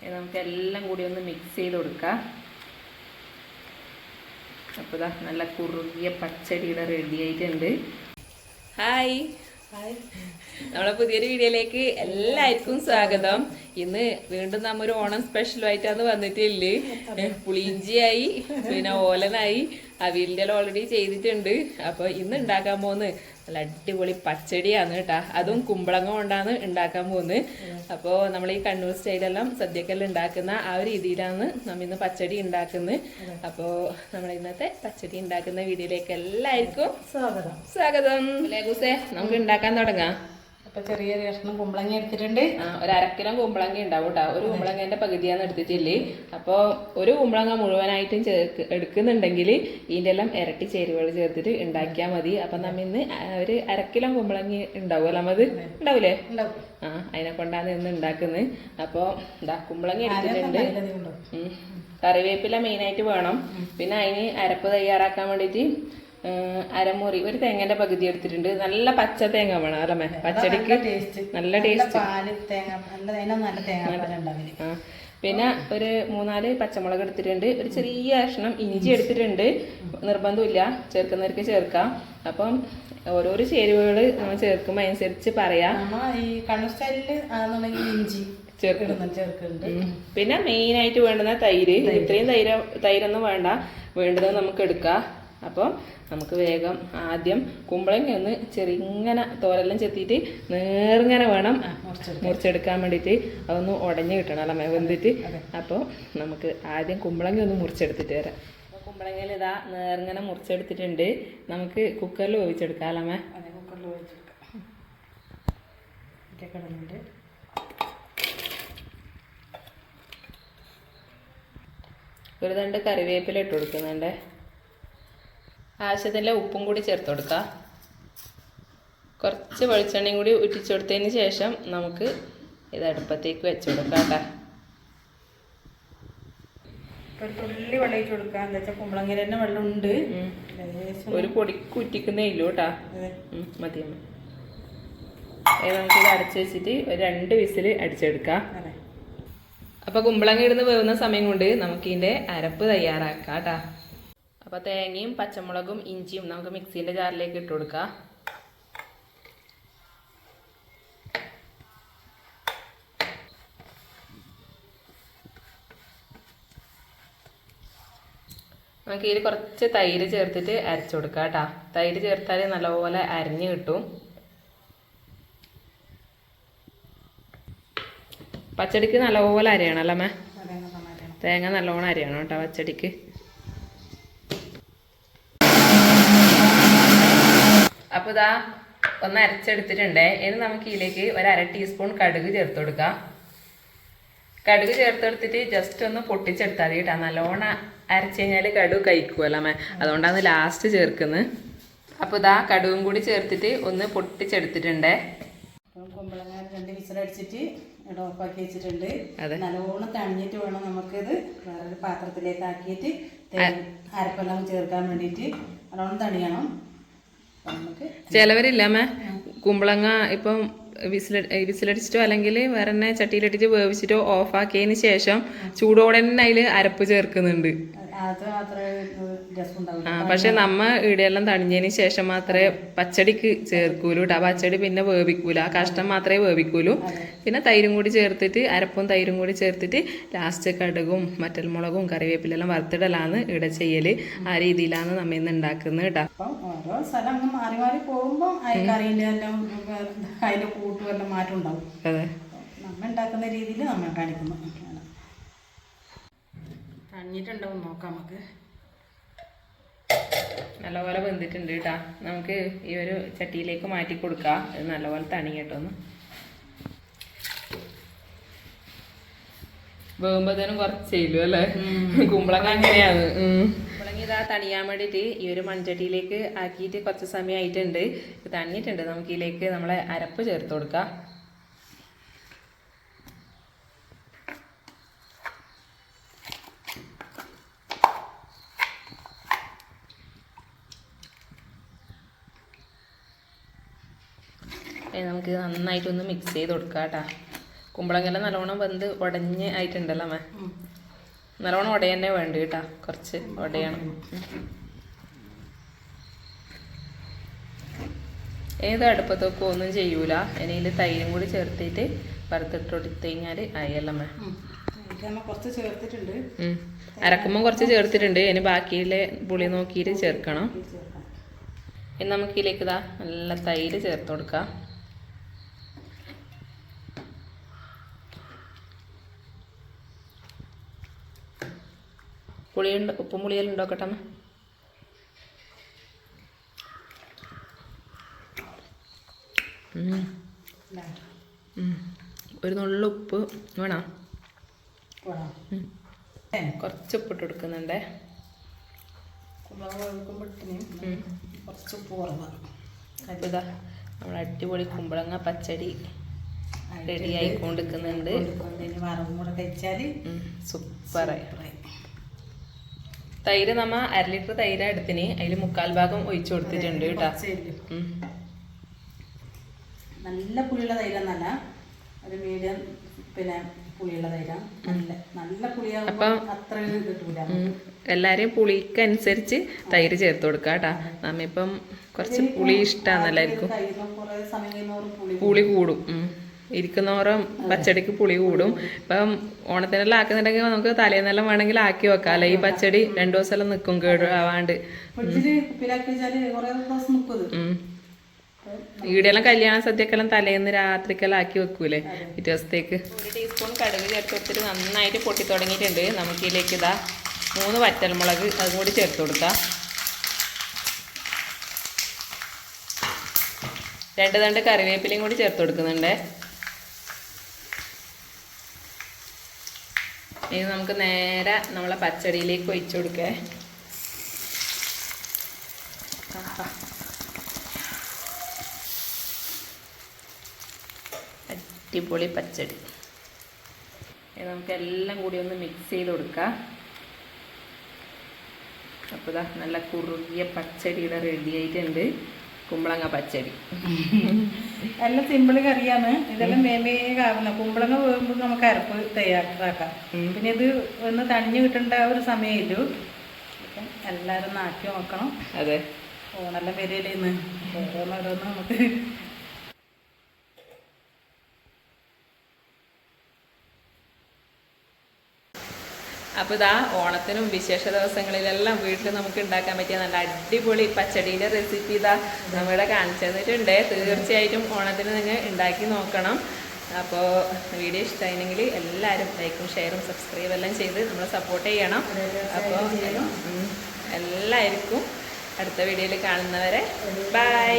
ഇനി നമുക്ക് എല്ലാം കൂടി ഒന്ന് മിക്സ് ചെയ്ത് കൊടുക്കാം. അപ്പോൾ ഇതാ നല്ല കുറുകിയ പച്ചടിയുടെ റെഡി ആയിട്ടുണ്ട്. ഹായ് നമ്മളെ പുതിയൊരു വീഡിയോയിലേക്ക് എല്ലാവർക്കും സ്വാഗതം. ഇന്ന് വീണ്ടും നമ്മ ഒരു ഓണം സ്പെഷ്യലുമായിട്ടാണ് വന്നിട്ടില്ലേ? പുളിഞ്ചിയായി പിന്നെ ഓലനായി അവിയലിന്റെ ഓൾറെഡി ചെയ്തിട്ടുണ്ട്. അപ്പോൾ ഇന്ന് ഉണ്ടാക്കാൻ പോകുന്നത് നല്ല അടിപൊളി പച്ചടിയാണ് കേട്ടാ. അതും കുമ്പളങ്ങ കൊണ്ടാണ് ഉണ്ടാക്കാൻ പോകുന്നത്. അപ്പോൾ നമ്മൾ ഈ കണ്ണൂർ സ്റ്റൈലെല്ലാം സദ്യക്കെല്ലാം ഉണ്ടാക്കുന്ന ആ ഒരു രീതിയിലാണ് നമ്മൾ ഇന്ന് പച്ചടി ഉണ്ടാക്കുന്നത്. അപ്പോൾ നമ്മൾ ഇന്നത്തെ പച്ചടി ഉണ്ടാക്കുന്ന വീഡിയോയിലേക്ക് എല്ലാവർക്കും സ്വാഗതം. സ്വാഗതം. ലഘുസേ നമുക്ക് ഉണ്ടാക്കാൻ തുടങ്ങാം. അപ്പൊ ചെറിയൊരു കഷ്ണം കുമ്പളങ്ങ എടുത്തിട്ടുണ്ട്. ഒരു അരക്കിലോ കുമ്പളങ്ങ ഉണ്ടാവും കേട്ടോ ഒരു കുമ്പളങ്ങേന്റെ പകുതിയാണ് എടുത്തിട്ടില്ലേ? അപ്പോൾ ഒരു കുമ്പളങ്ങ മുഴുവനായിട്ടും ചേർക്ക് എടുക്കുന്നുണ്ടെങ്കിൽ ഇതിന്റെ എല്ലാം ഇരട്ടി ചേരുവകൾ ചേർത്തിട്ട് ഉണ്ടാക്കിയാൽ മതി. അപ്പം നമ്മ ഇന്ന് ഒരു അരക്കിലോ കുമ്പളങ്ങ ഉണ്ടാവുമല്ലോ നമ്മത് ഉണ്ടാവൂലേ? ഉണ്ടാവും. ആ അതിനെ കൊണ്ടാണ് ഇന്ന് ഉണ്ടാക്കുന്നത് അപ്പോൾ ഇതാ കുമ്പളങ്ങ എടുത്തിട്ടുണ്ട്. കറിവേപ്പില മെയിനായിട്ട് വേണം. പിന്നെ അതിന് അരപ്പ് തയ്യാറാക്കാൻ വേണ്ടിയിട്ട് അരമുറി. ഒരു തേങ്ങന്റെ പകുതി എടുത്തിട്ടുണ്ട്. നല്ല പച്ച തേങ്ങ വേണം അല്ലമ്മേ പച്ചടിക്ക് നല്ല ടേസ്റ്റ് പിന്നെ ഒരു മൂന്നാൽ പച്ചമുളക് എടുത്തിട്ടുണ്ട്. ഒരു ചെറിയ കഷ്ണം ഇഞ്ചി എടുത്തിട്ടുണ്ട്. നിർബന്ധമില്ല. ചേർക്കുന്നവർക്ക് ചേർക്കാം. അപ്പം ഓരോരോ ചേരുവകൾ നമ്മൾ ചേർക്കുമ്പോൾ അനുസരിച്ച് പറയാം. ഈ ആണെന്നുണ്ടെങ്കിൽ ഇഞ്ചി പിന്നെ മെയിൻ ചേർക്കുന്നുണ്ട്. പിന്നെ മെയിനായിട്ട് വേണ്ടുന്ന തൈര്. ഇത്രയും തൈര് തൈരൊന്നും വേണ്ട. വേണ്ടത് നമുക്ക് എടുക്കാം. അപ്പം നമുക്ക് വേഗം ആദ്യം കുമ്പളങ്ങ ഒന്ന് ചെറിങ്ങനെ തോരെല്ലാം ചെത്തിയിട്ട് നേർങ്ങനെ വേണം മുറിച്ചെടുക്കാൻ. വേണ്ടിയിട്ട്. അതൊന്ന് ഉടഞ്ഞു കിട്ടണം അല്ല വെന്തിട്ട്. അപ്പോൾ നമുക്ക് ആദ്യം കുമ്പളങ്ങ ഒന്ന് മുറിച്ചെടുത്തിട്ട് വരാം. അപ്പോൾ കുമ്പളങ്ങയിൽ ഇതാ നേർങ്ങനെ മുറിച്ചെടുത്തിട്ടുണ്ട്. നമുക്ക് കുക്കറിൽ ഒഴിച്ചെടുക്കാം അല്ല മേ കുക്കറിൽ ഒഴിച്ചെടുക്കാം കിടന്നുണ്ട് ഒരു രണ്ട് കറിവേപ്പില ഇട്ട് കൊടുക്കുന്നുണ്ട്. ആവശ്യത്തിന്റെ ഉപ്പും കൂടി ചേർത്ത് കൊടുക്കുക കുറച്ച് വെളിച്ചെണ്ണയും കൂടി ഉറ്റിച്ചു കൊടുത്തതിന് ശേഷം നമുക്ക് ഇത് അടുപ്പത്തേക്ക് വെച്ച് കൊടുക്കാം കേട്ടോ. ഒരു തുള്ളി വെള്ളം ഒഴിച്ച് കൊടുക്കാം. എന്താ വെച്ചാൽ കുമ്പളങ്ങയിൽ തന്നെ വെള്ളം ഉണ്ട്. ഒരു പൊടി കുറ്റിക്കുന്നേ ഇല്ലൂ കേട്ടാ. മതി നമുക്കിത് അടച്ച് വെച്ചിട്ട് ഒരു രണ്ട് വിസിൽ അടിച്ചെടുക്കാം. അപ്പൊ അപ്പോൾ കുമ്പളങ്ങ ഇടുന്ന് വേവുന്ന സമയം കൊണ്ട് നമുക്കിന്റെ അരപ്പ് തയ്യാറാക്കാം കേട്ടാ. അപ്പോൾ തേങ്ങയും പച്ചമുളകും ഇഞ്ചിയും നമുക്ക് മിക്സീന്റെ ജാറിലേക്ക് ഇട്ട് കൊടുക്കാം. നമുക്ക് ഇതിൽ കുറച്ച് തൈര് ചേർത്തിട്ട് അരച്ചു കൊടുക്കാം കേട്ടാ. തൈര് ചേർത്താൽ നല്ലപോലെ അരിഞ്ഞ് കിട്ടും. പച്ചടിക്ക് നല്ലപോലെ അരയണം അല്ലേ തേങ്ങ നല്ലോണം അരിയണം കേട്ടോ പച്ചടിക്ക്. അപ്പോൾ ഇതാ ഒന്ന് അരച്ചെടുത്തിട്ടുണ്ട്. ഇനി നമുക്ക് ഇതിലേക്ക് ഒരു അര ടീസ്പൂൺ കടുക് ചേർത്ത് കൊടുക്കാം. കടുക് ചേർത്തെടുത്തിട്ട് ജസ്റ്റ് ഒന്ന് പൊട്ടിച്ചെടുത്താൽ മതി കേട്ടോ. നല്ലോണം അരച്ച് കഴിഞ്ഞാൽ കടുക് കഴിക്കുമല്ലോ അമ്മ. അതുകൊണ്ടാണ് ലാസ്റ്റ് ചേർക്കുന്നത് അപ്പോൾ ഇതാ കടുകും കൂടി ചേർത്തിട്ട് ഒന്ന് പൊട്ടിച്ചെടുത്തിട്ടുണ്ടേ. കുമ്പളങ്ങ രണ്ട് വിസിലടിച്ചിട്ട് ഇവിടെ ഓഫാക്കി വെച്ചിട്ടുണ്ട്. നല്ലോണം തണിഞ്ഞിട്ട് വേണം നമുക്കിത് വേറൊരു പാത്രത്തിലേക്ക് ആക്കിയിട്ട് അരപ്പെല്ലാം ചേർക്കാൻ വേണ്ടിയിട്ട്. നല്ലോണം തണിയണം. ചിലവരില്ലമ്മേ കുമ്പളങ്ങ ഇപ്പം വിസില വിസിലടിച്ചിട്ടോ അല്ലെങ്കിൽ വേറെ തന്നെ ചട്ടിയിലിട്ടിട്ട് വേവിച്ചിട്ടോ ഓഫാക്കിയതിന് ശേഷം ചൂടോടെ തന്നെ അതിൽ അരപ്പ് ചേർക്കുന്നുണ്ട്. പക്ഷെ നമ്മ ഇടയെല്ലാം തണിഞ്ഞതിന് ശേഷം മാത്രമേ പച്ചടിക്ക് ചേർക്കൂലൂ കേട്ടോ പച്ചടി പിന്നെ വേവിക്കൂല. ആ കഷ്ടം മാത്രമേ വേവിക്കൂലൂ. പിന്നെ തൈരും കൂടി ചേർത്തിട്ട് അരപ്പും തൈരും കൂടി ചേർത്തിട്ട് ലാസ്റ്റ് കടുകും മറ്റൽ മറ്റൽമുളകും കറിവേപ്പിലെല്ലാം വറുത്തിടലാണ് ഇവിടെ ചെയ്യൽ. ആ രീതിയിലാണ് നമ്മ ഇന്ന് ഉണ്ടാക്കുന്നത് കേട്ടോ ഓരോ സ്ഥലം മാറി മാറി പോകുമ്പോൾ എല്ലാം അതിന്റെ മാറ്റം ഉണ്ടാവും. അതെ. നമ്മ ഉണ്ടാക്കുന്ന രീതിയിൽ നമ്മൾ കാണിക്കുന്നു. തണിഞ്ഞിട്ടുണ്ടാവും നോക്കാം നമുക്ക്. നല്ലപോലെ വെന്തിട്ടുണ്ട് കേട്ടാ നമുക്ക് ഈ ഒരു ചട്ടിയിലേക്ക് മാറ്റി കൊടുക്കാം. ഇത് നല്ലപോലെ തണിയട്ടോ ഒന്ന്. വേകുമ്പോഴത്തേനും കുറച്ച് ചെയ്യലു അല്ലേ? കുമ്പളങ്ങ അങ്ങനെയാണ് കുമ്പളങ്ങ. ഇതാ തണിയാൻ വേണ്ടിയിട്ട് ഈ ഒരു മൺചട്ടിയിലേക്ക് ആക്കിയിട്ട് കുറച്ച് സമയമായിട്ടുണ്ട്. ഇത് തണിഞ്ഞിട്ടുണ്ട് നമുക്ക് ഇതിലേക്ക് നമ്മളെ അരപ്പ് ചേർത്ത് കൊടുക്കാം. നമുക്ക് നന്നായിട്ടൊന്ന് മിക്സ് ചെയ്ത് കൊടുക്കാം കേട്ടോ കുമ്പളങ്ങല നല്ലോണം വെന്ത് ഉടഞ്ഞ് ആയിട്ടുണ്ടല്ലോ ഉം. നല്ലോണം ഉടയന്നെ വേണ്ട കേട്ടാ കുറച്ച് ഉടയണം. ഏത് അടുപ്പത്തൊക്കെ ഒന്നും ചെയ്യൂല. ഇനിയിൽ തൈരും കൂടി ചേർത്തിട്ട് വറുത്തിട്ട് കൊടുത്തു കഴിഞ്ഞാൽ അരക്കുമ്പോൾ കുറച്ച് ചേർത്തിട്ടുണ്ട്. ഉം. കുറച്ച് ചേർത്തിട്ടുണ്ട്. ഇനി ബാക്കിയിലെ പുളി നോക്കിയിട്ട് ചേർക്കണം. ഇനി നമുക്കിലേക്ക് ഇതാ നല്ല തൈര് ചേർത്ത് കൊടുക്കാം. പുളിയുണ്ട് ഉപ്പും പുളിയെല്ലാം ഉണ്ടോക്കട്ടെ അമ്മ. ഒരു നുള്ളു ഉപ്പ് വേണോ. കുറച്ച് ഉപ്പിട്ട് കൊടുക്കുന്നുണ്ടേ. കുറച്ച് ഉപ്പ് കുറവാണ് അപ്പോൾ ഇതാ നമ്മൾ അടിപൊളി കുമ്പളങ്ങ പച്ചടി റെഡി ആയിക്കൊണ്ടിരിക്കുന്നുണ്ട്. സൂപ്പറായി. തൈര് നമ്മ അര ലിറ്റർ തൈര എടുത്തിന്. അതിൽ മുക്കാൽ ഭാഗം ഒഴിച്ചു കൊടുത്തിട്ടുണ്ട് കേട്ടോ. നല്ല പുളിയുള്ള തൈരൊന്നല്ല ഒരു മീഡിയം പിന്നെ പുളിയുള്ള തൈര. നല്ല നല്ല പുളിയാകുമ്പോൾ അത്ര കിട്ടൂല. എല്ലാരെയും പുളിക്കനുസരിച്ച് തൈര് ചേർത്ത് കൊടുക്കാം കേട്ടാ. നമ്മിപ്പം കുറച്ച് പുളി ഇഷ്ടമാണ് എല്ലാവർക്കും പുളി പുളി കൂടും. ഇരിക്കുന്നോറും പച്ചടിക്ക് പുളി കൂടും. ഇപ്പം ഓണത്തിനെല്ലാം ആക്കുന്നുണ്ടെങ്കിൽ നമുക്ക് തലേന്നെല്ലാം വേണമെങ്കിൽ ആക്കി വെക്കാം. അല്ലെ? ഈ പച്ചടി രണ്ടു ദിവസം നിൽക്കും ഇത്. ഉം. ഈടെല്ലാം കല്യാണ സദ്യക്കെല്ലാം തലേന്ന് രാത്രിക്കെല്ലാം ആക്കി വെക്കൂലേ? പിറ്റേ ദിവസത്തേക്ക്. ഒരു ടീസ്പൂൺ കടുക് ചേർത്ത് കൊടുത്തിട്ട് നന്നായിട്ട് പൊട്ടി തുടങ്ങിയിട്ടുണ്ട്. നമുക്ക് ഇതിലേക്ക് ഇതാ മൂന്ന് വറ്റൽമുളക് അതും കൂടി ചേർത്ത് കൊടുക്കാം. രണ്ട് തണ്ട് കറിവേപ്പിലയും കൂടി ചേർത്ത് കൊടുക്കുന്നുണ്ട്. ഇനി നമുക്ക് നേരെ നമ്മളെ പച്ചടിയിലേക്ക് ഒഴിച്ചു കൊടുക്കേ. അടിപൊളി പച്ചടി. ഇനി നമുക്ക് എല്ലാം കൂടി ഒന്ന് മിക്സ് ചെയ്ത് കൊടുക്കാം. അപ്പോൾ നല്ല കുറുകിയ പച്ചടി ഇവിടെ റെഡി ആയിട്ടുണ്ട്. കുമ്പളങ്ങ പച്ചടി. എല്ലാം സിമ്പിൾ കറിയാണ്. ഇതെല്ലാം വേഗാവുന്ന കുമ്പളങ്ങ വേകുമ്പോൾ നമുക്ക് അരപ്പ് തയ്യാറാക്കാം. പിന്നെ ഇത് ഒന്ന് തണിഞ്ഞു കിട്ടേണ്ട ഒരു സമയമില്ലു അപ്പം എല്ലാവരും നാട്ടി നോക്കണം. അതെ. ഓണെല്ലാം വരില്ലേന്ന് ഓരോന്നോരോന്ന് നമുക്ക് അപ്പോൾ ഇതാ ഓണത്തിനും വിശേഷ ദിവസങ്ങളിലെല്ലാം വീട്ടിൽ നമുക്ക് ഉണ്ടാക്കാൻ പറ്റിയ നല്ല അടിപൊളി പച്ചടിയുടെ റെസിപ്പി ഇതാ നമ്മളിവിടെ കാണിച്ചു തന്നിട്ടുണ്ട്. തീർച്ചയായിട്ടും ഓണത്തിന് നിങ്ങൾ ഉണ്ടാക്കി നോക്കണം. അപ്പോൾ വീഡിയോ ഇഷ്ടമായിരുന്നെങ്കിൽ എല്ലാവരും ലൈക്കും ഷെയറും സബ്സ്ക്രൈബ് എല്ലാം ചെയ്ത് നമ്മൾ സപ്പോർട്ട് ചെയ്യണം. അപ്പോൾ എല്ലാവർക്കും അടുത്ത വീഡിയോയിൽ കാണുന്നവരെ ബൈ